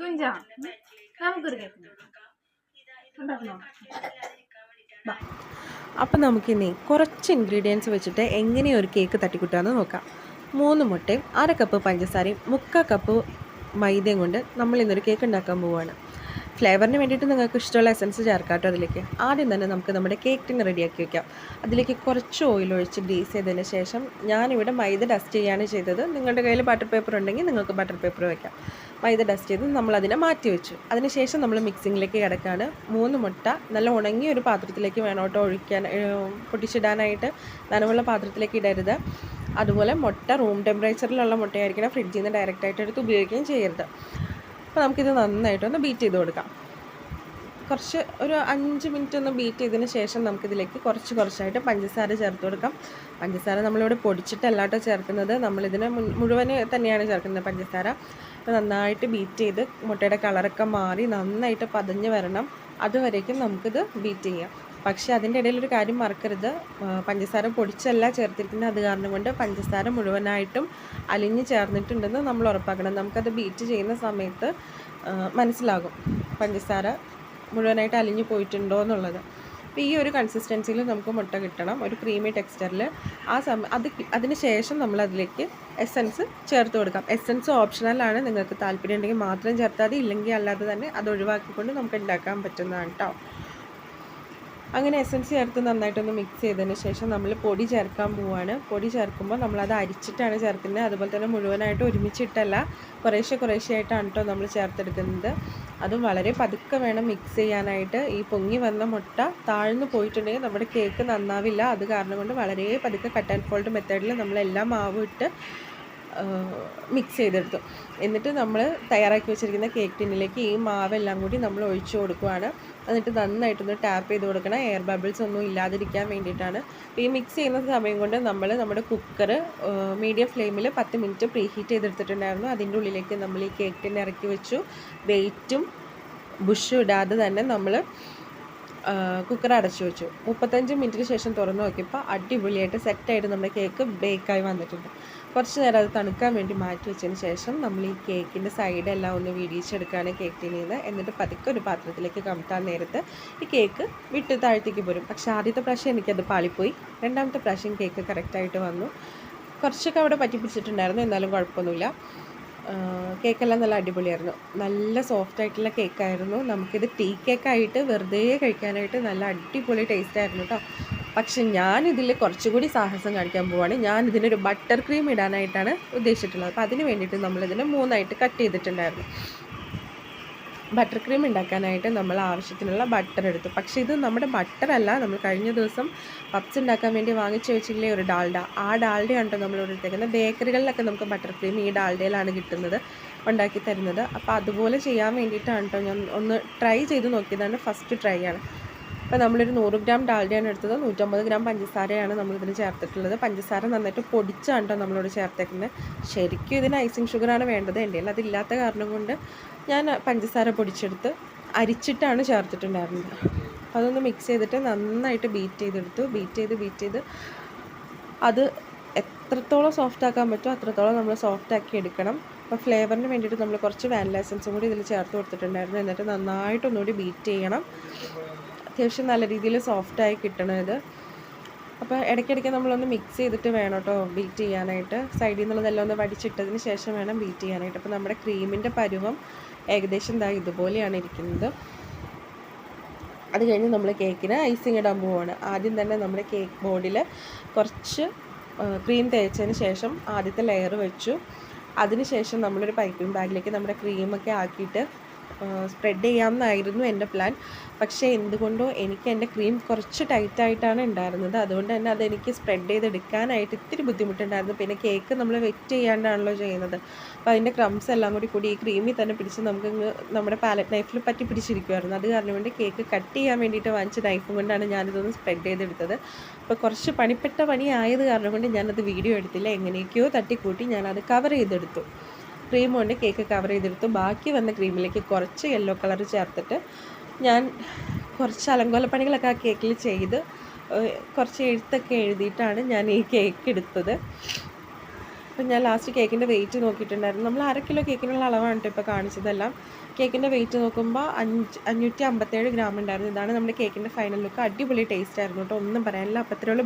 കുഞ്ചാ നമുക്കൊരു കേക്ക് ഉണ്ടാക്കണോ? വാ. അപ്പം നമുക്കിനി കുറച്ച് ഇൻഗ്രീഡിയൻസ് വെച്ചിട്ട് എങ്ങനെ ഒരു കേക്ക് തട്ടിക്കൂട്ടാന്ന് നോക്കാം. മൂന്ന് മുട്ടയും അര കപ്പ് പഞ്ചസാരയും മുക്കാൽ കപ്പ് മൈദയും കൊണ്ട് നമ്മൾ ഇന്നൊരു കേക്ക് ഉണ്ടാക്കാൻ പോവുകയാണ് ഫ്ലേവറിന് വേണ്ടിയിട്ട് നിങ്ങൾക്ക് ഇഷ്ടമുള്ള എസൻസ് ചേർക്കാട്ടോ അതിലേക്ക്. ആദ്യം തന്നെ നമുക്ക് നമ്മുടെ കേക്ക് ടിൻ റെഡിയാക്കി വെക്കാം. അതിലേക്ക് കുറച്ച് ഓയിൽ ഒഴിച്ച് ഗ്രീസ് ചെയ്തതിന് ശേഷം ഞാനിവിടെ മൈദ ഡസ്റ്റ് ചെയ്യാണ് ചെയ്തത്. നിങ്ങളുടെ കയ്യിൽ ബട്ടർ പേപ്പർ ഉണ്ടെങ്കിൽ നിങ്ങൾക്ക് ബട്ടർ പേപ്പർ വെക്കാം. മൈദ ഡസ്റ്റ് ചെയ്ത് നമ്മൾ അതിനെ മാറ്റി വെച്ചു അതിനുശേഷം നമ്മൾ മിക്സിങ്ങിലേക്ക് കിടക്കാണ്. മൂന്ന് മുട്ട നല്ല ഉണങ്ങിയ ഒരു പാത്രത്തിലേക്ക് വേണം കേട്ടോ ഒഴിക്കാൻ. പൊട്ടിച്ചിടാനായിട്ട് നനവുള്ള പാത്രത്തിലേക്ക് ഇടരുത്. അതുപോലെ മുട്ട റൂം ടെമ്പറേച്ചറിലുള്ള മുട്ടയായിരിക്കണം ഫ്രിഡ്ജിൽ നിന്ന് ഡയറക്റ്റായിട്ട് എടുത്ത് ഉപയോഗിക്കുകയും ചെയ്യരുത്. അപ്പോൾ നമുക്കിത് നന്നായിട്ടൊന്ന് ബീറ്റ് ചെയ്ത് കൊടുക്കാം. കുറച്ച് ഒരു അഞ്ച് മിനിറ്റ് ഒന്ന് ബീറ്റ് ചെയ്തതിന് ശേഷം നമുക്കിതിലേക്ക് കുറച്ച് കുറച്ചായിട്ട് പഞ്ചസാര ചേർത്ത് കൊടുക്കാം. പഞ്ചസാര നമ്മളിവിടെ പൊടിച്ചിട്ടല്ല കേട്ടോ ചേർക്കുന്നത്. നമ്മളിതിനെ മുഴുവൻ തന്നെയാണ് ചേർക്കുന്നത് പഞ്ചസാര. അപ്പോൾ നന്നായിട്ട് ബീറ്റ് ചെയ്ത് മുട്ടയുടെ കളറൊക്കെ മാറി നന്നായിട്ട് പതഞ്ഞ് വരണം. അതുവരേക്കും നമുക്കിത് ബീറ്റ് ചെയ്യാം. പക്ഷേ അതിന്റെ ഇടയിൽ ഒരു കാര്യം മറക്കരുത്. പഞ്ചസാര പൊടിച്ചല്ല ചേർത്തിരിക്കുന്നത്. അത് കാരണം കൊണ്ട് പഞ്ചസാര മുഴുവനായിട്ടും അലിഞ്ഞ് ചേർന്നിട്ടുണ്ടെന്ന് നമ്മൾ ഉറപ്പാക്കണം. നമുക്കത് ബീറ്റ് ചെയ്യുന്ന സമയത്ത് മനസ്സിലാകും. പഞ്ചസാര മുഴുവനായിട്ട് അലിഞ്ഞു പോയിട്ടുണ്ടോ എന്നുള്ളത്. അപ്പോൾ ഈ ഒരു കൺസിസ്റ്റൻസിയിൽ നമുക്ക് മുട്ട കിട്ടണം. ഒരു ക്രീമി ടെക്സ്ചറിൽ ആ സമയം അത് അതിന് ശേഷം നമ്മൾ അതിലേക്ക് എസൻസ് ചേർത്ത് കൊടുക്കാം. എസൻസ് ഓപ്ഷണലാണ് നിങ്ങൾക്ക് താല്പര്യം ഉണ്ടെങ്കിൽ മാത്രം ചേർത്താൽ ഇല്ലെങ്കിൽ അല്ലാതെ തന്നെ അത് ഒഴിവാക്കിക്കൊണ്ട് നമുക്ക് ഉണ്ടാക്കാൻ പറ്റുന്നതാണ് കേട്ടോ അങ്ങനെ എസൻസ് ചേർത്ത് നന്നായിട്ടൊന്ന് മിക്സ് ചെയ്തതിന് ശേഷം നമ്മൾ പൊടി ചേർക്കാൻ പോവുകയാണ് പൊടി ചേർക്കുമ്പോൾ നമ്മളത് അരിച്ചിട്ടാണ് ചേർക്കുന്നത്. അതുപോലെ തന്നെ മുഴുവനായിട്ട് ഒരുമിച്ചിട്ടല്ല കുറേശ്ശെ കുറേശ്ശെ ആയിട്ടാണ് കേട്ടോ നമ്മൾ ചേർത്തെടുക്കുന്നത്. അതും വളരെ പതുക്കെ വേണം മിക്സ് ചെയ്യാനായിട്ട്. ഈ പൊങ്ങി വന്ന മുട്ട താഴ്ന്നു പോയിട്ടുണ്ടെങ്കിൽ നമ്മുടെ കേക്ക് നന്നാവില്ല. അത് കാരണം കൊണ്ട് വളരെ പതുക്കെ കട്ട് ആൻഡ് ഫോൾഡ് മെത്തേഡിൽ നമ്മളെല്ലാം മാവ് ഇട്ട് മിക്സ് ചെയ്തെടുത്തു. എന്നിട്ട് നമ്മൾ തയ്യാറാക്കി വെച്ചിരിക്കുന്ന കേക്ക് ടിന്നിലേക്ക് ഈ മാവെല്ലാം കൂടി നമ്മൾ ഒഴിച്ചു കൊടുക്കുകയാണ് എന്നിട്ട് നന്നായിട്ടൊന്ന് ടാപ്പ് ചെയ്ത് കൊടുക്കണം. എയർ ബബിൾസ് ഒന്നും ഇല്ലാതിരിക്കാൻ വേണ്ടിയിട്ടാണ്. ഈ മിക്സ് ചെയ്യുന്ന സമയം കൊണ്ട് നമ്മൾ നമ്മുടെ കുക്കർ മീഡിയം ഫ്ലെയിമിൽ പത്ത് മിനിറ്റ് പ്രീ ഹീറ്റ് ചെയ്തെടുത്തിട്ടുണ്ടായിരുന്നു. അതിന്റെ ഉള്ളിലേക്ക് നമ്മൾ ഈ കേക്ക് ടിൻ ഇറക്കി വെച്ചു. വെയിറ്റും ബുഷും ഇടാതെ തന്നെ നമ്മൾ കുക്കർ അടച്ചു വെച്ചു. മുപ്പത്തഞ്ച് മിനിറ്റിന് ശേഷം തുറന്നു നോക്കിയപ്പോൾ അടിപൊളിയായിട്ട് സെറ്റായിട്ട് നമ്മുടെ കേക്ക് ബേക്കായി വന്നിട്ടുണ്ട്. കുറച്ച് നേരം അത് തണുക്കാൻ വേണ്ടി മാറ്റി വെച്ചതിന് ശേഷം നമ്മൾ ഈ കേക്കിന്റെ സൈഡെല്ലാം ഒന്ന് വിടിയിച്ചെടുക്കുകയാണ് കേക്കിൽ നിന്ന് എന്നിട്ട് പതുക്കെ ഒരു പാത്രത്തിലേക്ക് കമിട്ടാൻ നേരത്ത് ഈ കേക്ക് വിട്ട് താഴത്തേക്ക് പോരും. പക്ഷേ ആദ്യത്തെ പ്രാവശ്യം എനിക്കത് പാളിപ്പോയി. രണ്ടാമത്തെ പ്രാവശ്യം കേക്ക് കറക്റ്റായിട്ട് വന്നു. കുറച്ചൊക്കെ അവിടെ പറ്റിപ്പിടിച്ചിട്ടുണ്ടായിരുന്നു. എന്നാലും കുഴപ്പമൊന്നുമില്ല. കേക്കെല്ലാം നല്ല അടിപൊളിയായിരുന്നു. നല്ല സോഫ്റ്റ് ആയിട്ടുള്ള കേക്കായിരുന്നു. നമുക്കിത് ടീ കേക്കായിട്ട് വെറുതെ കഴിക്കാനായിട്ട് നല്ല അടിപൊളി ടേസ്റ്റ് ആയിരുന്നു കേട്ടോ പക്ഷെ ഞാനിതിൽ കുറച്ചുകൂടി സാഹസം കാണിക്കാൻ പോവാണ്. ഞാൻ ഇതിനൊരു ബട്ടർ ക്രീം ഇടാനായിട്ടാണ് ഉദ്ദേശിച്ചിട്ടുള്ളത്. അപ്പോൾ അതിന് വേണ്ടിയിട്ട് നമ്മളിതിനെ മൂന്നായിട്ട് കട്ട് ചെയ്തിട്ടുണ്ടായിരുന്നു. ബട്ടർ ക്രീം ഉണ്ടാക്കാനായിട്ട് നമ്മൾ ആവശ്യത്തിനുള്ള ബട്ടർ എടുത്തു. പക്ഷേ ഇത് നമ്മുടെ ബട്ടറല്ല. നമ്മൾ കഴിഞ്ഞ ദിവസം പപ്സ് ഉണ്ടാക്കാൻ വേണ്ടി വാങ്ങിച്ചു വെച്ചില്ലേ ഒരു ഡാൽഡ. ആ ഡാൽഡയാണ് കേട്ടോ നമ്മൾ ഇവിടെ എടുത്തേക്കുന്നത് ബേക്കറികളിലൊക്കെ നമുക്ക് ബട്ടർ ക്രീം ഈ ഡാൽഡയിലാണ് കിട്ടുന്നത് ഉണ്ടാക്കി തരുന്നത്. അപ്പോൾ അതുപോലെ ചെയ്യാൻ വേണ്ടിയിട്ടാണ് കേട്ടോ ഞാൻ ഒന്ന് ട്രൈ ചെയ്ത് നോക്കിയതാണ്. ഫസ്റ്റ് ട്രൈ ആണ്. അപ്പോൾ നമ്മളൊരു നൂറ് ഗ്രാം ഡാൽഡയാണ് എടുത്തത്. നൂറ്റമ്പത് ഗ്രാം പഞ്ചസാരയാണ് നമ്മളിതിന് ചേർത്തിട്ടുള്ളത്. പഞ്ചസാര നന്നായിട്ട് പൊടിച്ചാണ് കേട്ടോ നമ്മളോട് ചേർത്തേക്കുന്നത്. ശരിക്കും ഇതിന് ഐസിങ് ഷുഗറാണ് വേണ്ടത്. എന്റെ അതില്ലാത്ത കാരണം കൊണ്ട് ഞാൻ പഞ്ചസാര പൊടിച്ചെടുത്ത് അരിച്ചിട്ടാണ് ചേർത്തിട്ടുണ്ടായിരുന്നത്. അതൊന്ന് മിക്സ് ചെയ്തിട്ട് നന്നായിട്ട് ബീറ്റ് ചെയ്തെടുത്തു. ബീറ്റ് ചെയ്ത് ബീറ്റ് ചെയ്ത് അത് എത്രത്തോളം സോഫ്റ്റ് ആക്കാൻ പറ്റുമോ അത്രത്തോളം നമ്മൾ സോഫ്റ്റ് ആക്കി എടുക്കണം. അപ്പോൾ ഫ്ലേവറിന് വേണ്ടിയിട്ട് നമ്മൾ കുറച്ച് വാനില എസൻസും കൂടി ഇതിൽ ചേർത്ത് കൊടുത്തിട്ടുണ്ടായിരുന്നു. എന്നിട്ട് നന്നായിട്ട് ഒന്നുകൂടി ബീറ്റ് ചെയ്യണം. അത്യാവശ്യം നല്ല രീതിയിൽ സോഫ്റ്റായി കിട്ടണം ഇത്. അപ്പോൾ ഇടയ്ക്കിടയ്ക്ക് നമ്മളൊന്ന് മിക്സ് ചെയ്തിട്ട് വേണം കേട്ടോ ബീറ്റ് ചെയ്യാനായിട്ട്. സൈഡിൽ നിന്നുള്ളതെല്ലാം ഒന്ന് വടിച്ചിട്ടതിന് ശേഷം വേണം ബീറ്റ് ചെയ്യാനായിട്ട്. അപ്പോൾ നമ്മുടെ ക്രീമിന്റെ പരുവം ഏകദേശം ഇതാ ഇതുപോലെയാണ് ഇരിക്കുന്നത്. അത് കഴിഞ്ഞ് നമ്മൾ കേക്കിന് ഐസിങ് ഇടാൻ പോവുകയാണ് ആദ്യം തന്നെ നമ്മുടെ കേക്ക് ബോർഡിൽ കുറച്ച് ക്രീം തേച്ചതിന് ശേഷം ആദ്യത്തെ ലെയർ വെച്ചു. അതിനുശേഷം നമ്മളൊരു പൈപ്പിംഗ് ബാഗിലേക്ക് നമ്മുടെ ക്രീമൊക്കെ ആക്കിയിട്ട് സ്പ്രെഡ് ചെയ്യാമെന്നായിരുന്നു എന്റെ പ്ലാൻ പക്ഷേ എന്തുകൊണ്ടോ എനിക്ക് എന്റെ ക്രീം കുറച്ച് ടൈറ്റായിട്ടാണ് ഉണ്ടായിരുന്നത്. അതുകൊണ്ട് തന്നെ അതെനിക്ക് സ്പ്രെഡ് ചെയ്തെടുക്കാനായിട്ട് ഇത്തിരി ബുദ്ധിമുട്ടുണ്ടായിരുന്നു. പിന്നെ കേക്ക് നമ്മൾ വെറ്റ് ചെയ്യാണ്ടാണല്ലോ ചെയ്യുന്നത്. അപ്പോൾ അതിന്റെ ക്രംസ് എല്ലാം കൂടി കൂടി ഈ ക്രീമിൽ തന്നെ പിടിച്ച് നമുക്ക് നമ്മുടെ പാലറ്റ് നൈഫിൽ പറ്റി പിടിച്ചിരിക്കുമായിരുന്നു അത് കാരണം കൊണ്ട് കേക്ക് കട്ട് ചെയ്യാൻ വേണ്ടിയിട്ട് വാങ്ങിച്ച നൈഫും കൊണ്ടാണ് ഞാനിതൊന്ന് സ്പ്രെഡ് ചെയ്തെടുത്തത്. അപ്പോൾ കുറച്ച് പണിപ്പെട്ട പണി ആയത് കാരണം കൊണ്ട് ഞാനത് വീഡിയോ എടുത്തില്ല. എങ്ങനെയൊക്കെയോ തട്ടിക്കൂട്ടി ഞാനത് കവർ ചെയ്തെടുത്തു. ക്രീം കൊണ്ട് കേക്ക് കവർ ചെയ്തെടുത്തു. ബാക്കി വന്ന ക്രീമിലേക്ക് കുറച്ച് യെല്ലോ കളർ ചേർത്തിട്ട് ഞാൻ കുറച്ച് അലങ്കോലപ്പണികളൊക്കെ ആ കേക്കിൽ ചെയ്ത് കുറച്ച് എഴുത്തൊക്കെ എഴുതിയിട്ടാണ് ഞാൻ ഈ കേക്ക് എടുത്തത്. അപ്പം ഞാൻ ലാസ്റ്റ് കേക്കിന്റെ വെയിറ്റ് നോക്കിയിട്ടുണ്ടായിരുന്നു. നമ്മൾ അര കിലോ കേക്കിനുള്ള അളവാണ് കേട്ടോ ഇപ്പോൾ കാണിച്ചതെല്ലാം. കേക്കിന്റെ വെയിറ്റ് നോക്കുമ്പോൾ അഞ്ച് അഞ്ഞൂറ്റി അമ്പത്തേഴ് ഗ്രാം ഉണ്ടായിരുന്നു. ഇതാണ് നമ്മുടെ കേക്കിന്റെ ഫൈനൽ ലുക്ക് അടിപൊളി ടേസ്റ്റ് ആയിരുന്നു കേട്ടോ ഒന്നും പറയാനില്ല. അത്രയുള്ള